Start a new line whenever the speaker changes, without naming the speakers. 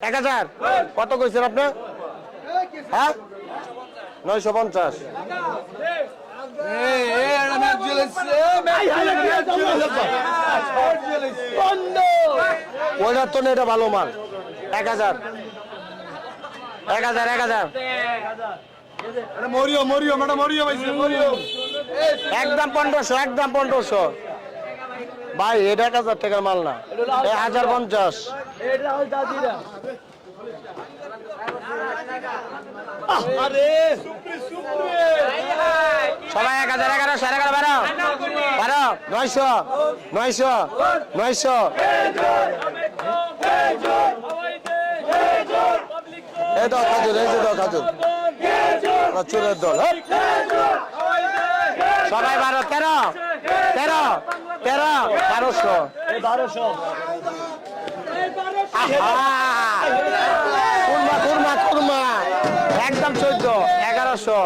এক হাজার? কত কইছেন আপনি? হ্যাঁ? নয়শো পঞ্চাশ। ওইটার তো এটা ভালো মাল। এক হাজার। এক হাজার এক হাজার।
মরিও মরিও ম্যাডাম মরিও
একদম পনেরোশো একদম পনেরোশো। ভাই এটা এক হাজার টাকার মাল না। এক হাজার পঞ্চাশ। সবাই এক হাজার এগারোশো এগারো বারো। বারো নয়শো নয়শো নয়শো। এই দাও খাজুর এই যে দাও খাজুর। ওরা চুরের দল হ্যাঁ? সবাই বারো তেরো তেরো তেরো বারোশো।
বারোশো।
আহা! কুরমা কুরমা কুরমা। একদম চোদ্দ এগারোশো।